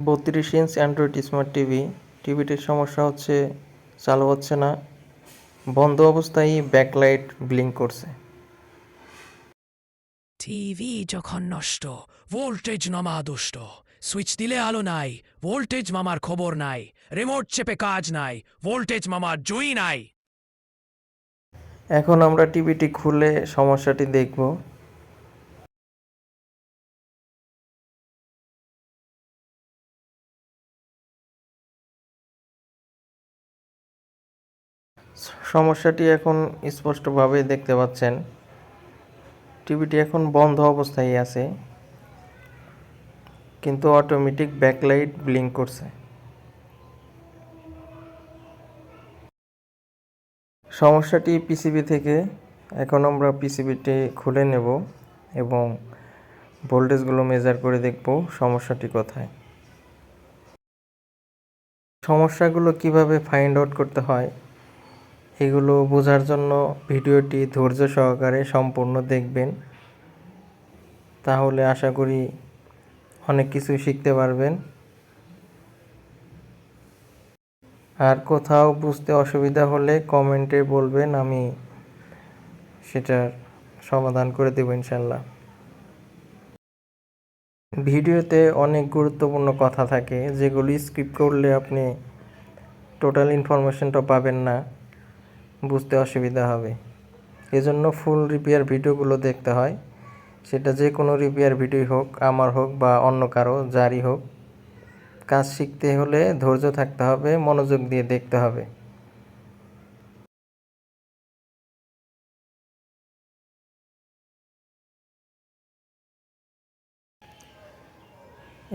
বত্রিশ inch android smart TV. টিভিটির সমস্যা হচ্ছে চালু হচ্ছে না। বন্ধ অবস্থায় ব্যাকলাইট ব্লিঙ্ক করছে। টিভি যখন নষ্ট ভোল্টেজ নমা দুষ্ট। সুইচ দিলে আলো নাই ভোল্টেজ মামার খবর নাই। রিমোট চেপে কাজ নাই ভোল্টেজ মামার জুই নাই। এখন আমরা টিভিটি খুলে সমস্যাটি দেখব। সমস্যাটি এখন স্পষ্টভাবে দেখতে পাচ্ছেন। টিভিটি এখন বন্ধ অবস্থায় আছে, কিন্তু অটোমেটিক ব্যাকলাইট ব্লিঙ্ক করছে। সমস্যাটি পিসিবি থেকে, এখন আমরা পিসিবিটি খুলে নেব এবং ভোল্টেজগুলো মেজার করে দেখব সমস্যাটি কোথায়। সমস্যাগুলো কীভাবে ফাইন্ড আউট করতে হয় এগুলো বোঝার জন্য ভিডিওটি ধৈর্য সহকারে সম্পূর্ণ দেখবেন। তাহলে আশা করি অনেক কিছু শিখতে পারবেন। আর কোথাও বুঝতে অসুবিধা হলে কমেন্টে বলবেন, আমি সেটার সমাধান করে দেবো ইনশাল্লাহ। ভিডিওতে অনেক গুরুত্বপূর্ণ কথা থাকে, যেগুলি স্কিপ করলে আপনি টোটাল ইনফরমেশনটা পাবেন না। বুঝতে অসুবিধা হবে। এজন্য ফুল রিপেয়ার ভিডিওগুলো দেখতে হয়। সেটা যে কোনো রিপেয়ার ভিডিও হোক, আমার হোক বা অন্য কারও, যারই হোক। কাজ শিখতে হলে ধৈর্য থাকতে হবে, মনোযোগ দিয়ে দেখতে হবে।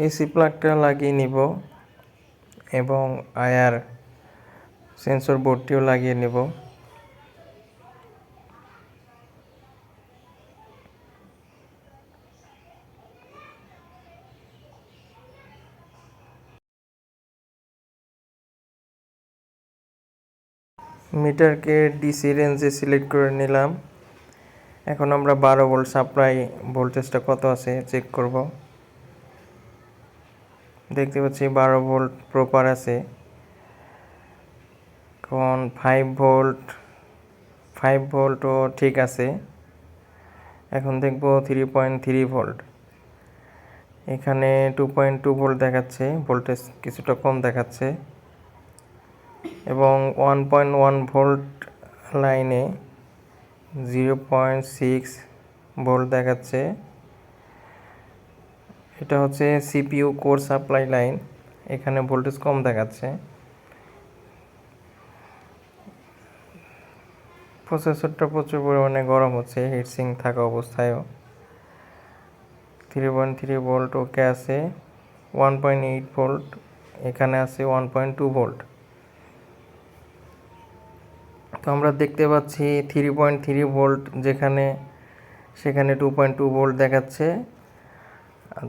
এসি প্লাগটা লাগিয়ে নিব এবং আয়ার সেন্সর বোর্ডটিও লাগিয়ে নেব। মিটারকে ডিসি রেঞ্জে সিলেক্ট করে নিলাম। এখন আমরা বারো ভোল্ট সাপ্লাই ভোল্টেজটা কত আছে চেক করব। দেখতে পাচ্ছি বারো ভোল্ট প্রপার আছে। এখন ফাইভ ভোল্ট, ফাইভ ভোল্টও ঠিক আছে। এখন দেখব থ্রি পয়েন্ট থ্রি ভোল্ট। এখানে টু পয়েন্ট টু ভোল্ট দেখাচ্ছে, ভোল্টেজ কিছুটা কম দেখাচ্ছে। এবং ওয়ান পয়েন্ট ওয়ান ভোল্ট লাইনে জিরো পয়েন্ট সিক্স ভোল্ট দেখাচ্ছে। এটা হচ্ছে সিপিইউ কোর সাপ্লাই লাইন এখানে ভোল্টেজ কম দেখাচ্ছে। প্রসেসরটা প্রচুর পরিমাণে গরম হচ্ছে হিটসিং থাকা অবস্থায়ও। Three point three volt okay আছে ওয়ান পয়েন্ট এইট ভোল্ট এখানে আছে ওয়ান পয়েন্ট টু ভোল্ট তো আমরা দেখতে পাচ্ছি থ্রি পয়েন্ট থ্রি ভোল্ট যেখানে, সেখানে টু পয়েন্ট টু ভোল্ট দেখাচ্ছে।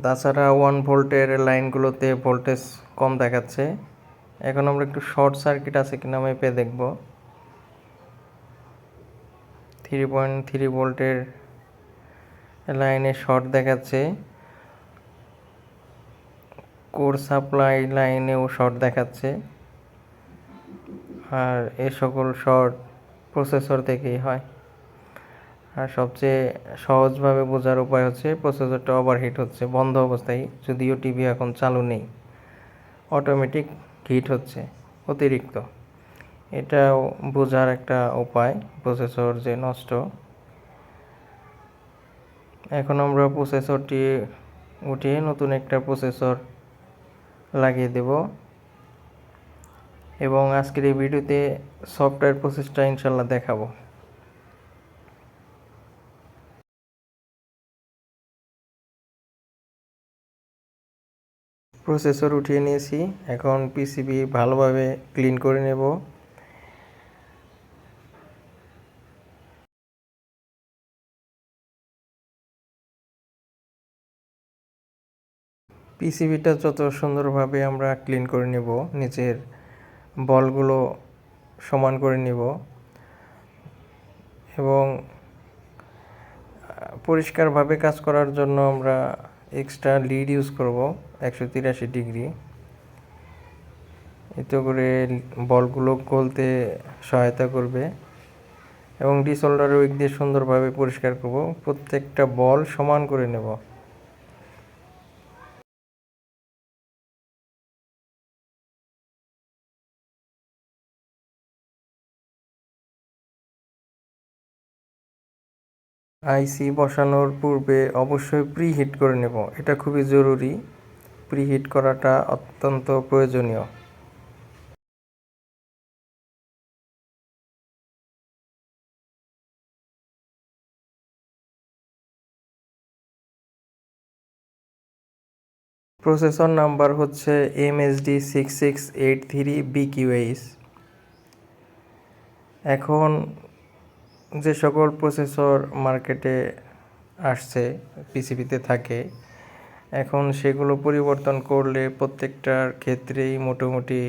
তাছাড়া ওয়ান ভোল্টের লাইনগুলোতে ভোল্টেজ কম দেখাচ্ছে। এখন আমরা একটু শর্ট সার্কিট আছে কিনা মেপে দেখব। থ্রি পয়েন্ট থ্রি ভোল্টের লাইনে শর্ট দেখাচ্ছে। কোর সাপ্লাই লাইনেও শর্ট দেখাচ্ছে। আর এ সকল শর্ট প্রসেসর থেকেই হয়। আর সবচেয়ে সহজভাবে বোঝার উপায় হচ্ছে, প্রসেসরটা ওভারহিট হচ্ছে, বন্ধ অবস্থায়, যদিও টিভি এখন চালু নেই। অটোমেটিক হিট হচ্ছে, অতিরিক্ত। এটাও বোঝার একটা উপায়, প্রসেসর যে নষ্ট। এখন আমরা প্রসেসরটি উঠিয়ে নতুন একটা প্রসেসর লাগিয়ে দেব। এবং আজকের এই ভিডিওতে সফটওয়্যার প্রসেসটা ইনশাল্লাহ দেখাবো। প্রসেসর উঠিয়ে নিয়েছি। এখন পিসিবি ভালোভাবে ক্লিন করে নেব। পিসিবিটা যত সুন্দরভাবে আমরা ক্লিন করে নেব, নিচের বলগুলো সমান করে নিব এবং পরিষ্কারভাবে কাজ করার জন্য আমরা এক্সট্রা লিড ইউজ করব, একশো তিরাশি ডিগ্রি। এতে করে বলগুলো গলতে সহায়তা করবে এবং ডিসোল্ডার উইক দিয়ে সুন্দরভাবে পরিষ্কার করব। প্রত্যেকটা বল সমান করে নেব। আইসি বসানোর পূর্বে অবশ্যই প্রি হিট করে নেব। এটা খুবই জরুরি। প্রি হিট করাটা অত্যন্ত প্রয়োজনীয়। প্রসেসর নাম্বার হচ্ছে MSD six six eight three BQH এখন যে সকল প্রসেসর মার্কেটে আসছে পিসিবিতে থাকে, এখন সেগুলো পরিবর্তন করলে প্রত্যেকটার ক্ষেত্রেই মোটামুটি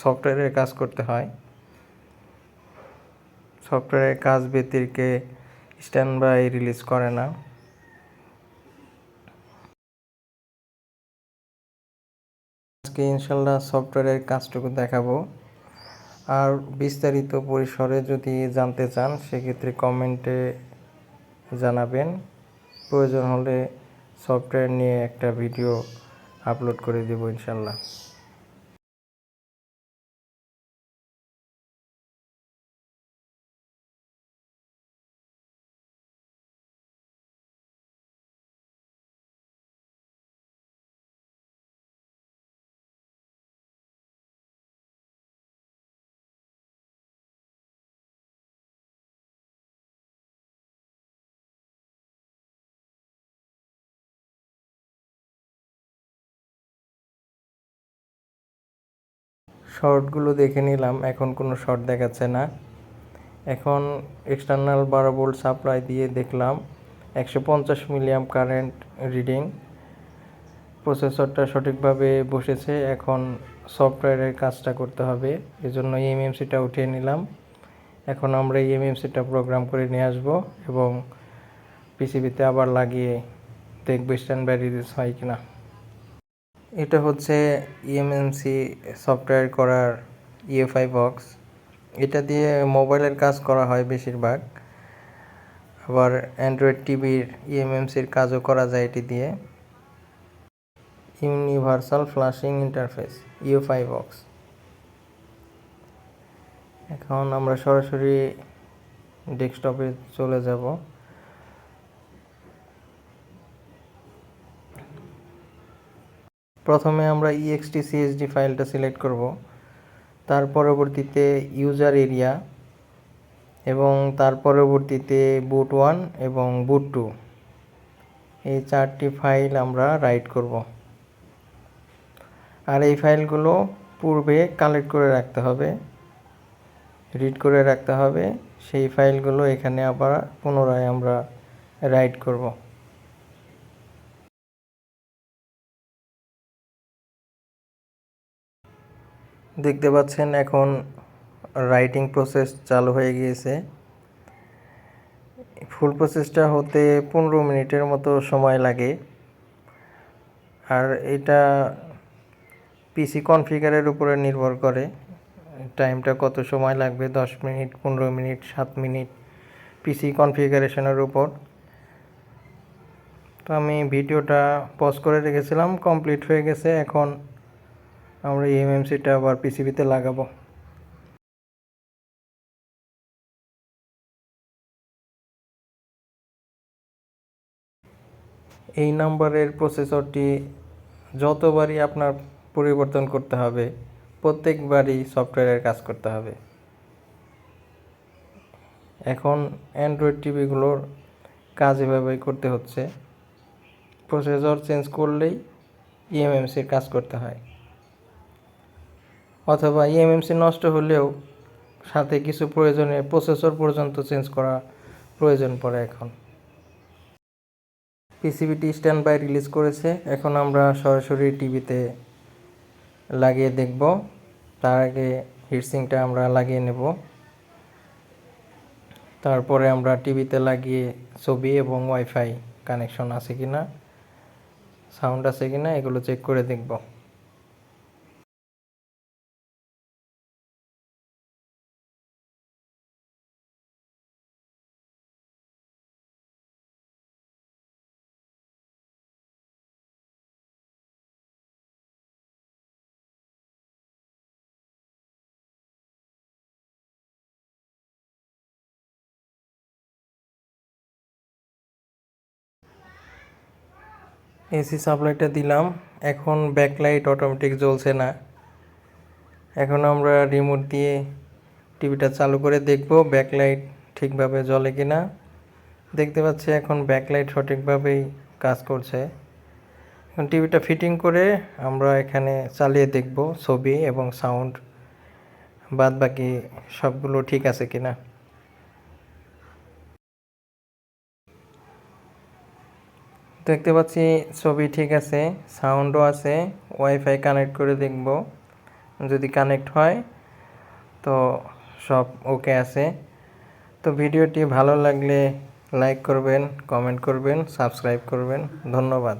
সফটওয়্যারের কাজ করতে হয়। সফটওয়্যারের কাজ ব্যতিরকে স্ট্যান্ড বাই রিলিজ করে না। আজকে ইনশাল্লাহ সফটওয়্যারের কাজটুকু দেখাবো। আর বিস্তারিত পরিসরে যদি জানতে চান, সেক্ষেত্রে কমেন্টে জানাবেন। প্রয়োজন হলে সফটওয়্যার নিয়ে একটা ভিডিও আপলোড করে দেবো ইনশাল্লাহ। শর্টগুলো দেখে নিলাম, এখন কোনো শর্ট দেখাচ্ছে না। এখন এক্সটার্নাল বারো ভোল্ট সাপ্লাই দিয়ে দেখলাম, একশো পঞ্চাশ মিলিয়াম কারেন্ট রিডিং প্রসেসরটা সঠিকভাবে বসেছে, এখন সফটওয়্যারের কাজটা করতে হবে, এজন্য এমএমসিটা উঠিয়ে নিলাম। এখন আমরা এই এমএমসিটা প্রোগ্রাম করে নিয়ে আসব এবং পিসিবিতে আবার লাগিয়ে দেখব স্ট্যান্ড রিলিজ হয় কিনা। এটা হচ্ছে ইএমএমসি সফটওয়্যার করার ইএফআই বক্স এটা দিয়ে মোবাইলের কাজ করা হয় বেশিরভাগ। আবার অ্যান্ড্রয়েড টিভির ইএমএমসির কাজও করা যায় এটি দিয়ে। Universal flashing interface UFI box এখন আমরা সরাসরি ডেস্কটপে চলে যাব। প্রথমে আমরা ইএক্সটি সিএসডি ফাইলটা সিলেক্ট করব। তার পরবর্তীতে ইউজার এরিয়া এবং তার পরবর্তীতে বুট ওয়ান এবং বুট টু এই চারটি ফাইল আমরা রাইট করব। আর এই ফাইলগুলো পূর্বে কালেক্ট করে রাখতে হবে। রিড করে রাখতে হবে। সেই ফাইলগুলো এখানে আবার পুনরায় আমরা রাইট করব। দেখতে পাচ্ছেন এখন রাইটিং প্রসেস চালু হয়ে গিয়েছে। ফুল প্রসেসটা হতে পনেরো মিনিটের মতো সময় লাগে। আর এটা পিসি কনফিগারের উপরে নির্ভর করে। টাইমটা কত সময় লাগবে? দশ মিনিট, পনেরো মিনিট, সাত মিনিট পিসি কনফিগারেশনের উপর। তো আমি ভিডিওটা পজ করে রেখেছিলাম কমপ্লিট হয়ে গেছে। এখন আমরা এমএমসিটা আবার পিসিবিতে লাগাবো। এই নাম্বারের প্রসেসরটি যতবারই আপনার পরিবর্তন করতে হবে, প্রত্যেকবারই সফটওয়্যারের কাজ করতে হবে। এখন অ্যান্ড্রয়েড টিভিগুলোর কাজ এভাবেই করতে হচ্ছে। প্রসেসর চেঞ্জ করলেই ইএমএমসির কাজ করতে হয়। অথবা ইএমএমসি নষ্ট হলেও সাথে কিছু প্রয়োজনে প্রসেসর পর্যন্ত চেঞ্জ করা প্রয়োজন পড়ে এখন। পিসিবিটি স্ট্যান্ড বাই রিলিজ করেছে। এখন আমরা সরাসরি টিভিতে লাগিয়ে দেখব। তার আগে হিটসিংটা আমরা লাগিয়ে নেব। তারপরে আমরা টিভিতে লাগিয়ে ছবি এবং ওয়াইফাই কানেকশন আছে কি না সাউন্ড আছে কি না এগুলো চেক করে দেখব। এসি সাপ্লাইটা দিলাম। এখন ব্যাকলাইট অটোমেটিক জ্বলছে না। এখন আমরা রিমোট দিয়ে টিভিটা চালু করে দেখব ব্যাকলাইট ঠিকভাবে জ্বলে কি না দেখতে পাচ্ছি এখন ব্যাকলাইট সঠিকভাবেই কাজ করছে। এখন টিভিটা ফিটিং করে আমরা এখানে চালিয়ে দেখব ছবি এবং সাউন্ড বাদ বাকি সবগুলো ঠিক আছে কিনা। দেখতে পাচ্ছি ছবি ঠিক আছে সাউন্ডও আছে ওয়াইফাই কানেক্ট করে দেখব, যদি কানেক্ট হয়, তো সব ওকে আছে। তো ভিডিওটি ভালো লাগলে লাইক করবেন কমেন্ট করবেন সাবস্ক্রাইব করবেন, ধন্যবাদ।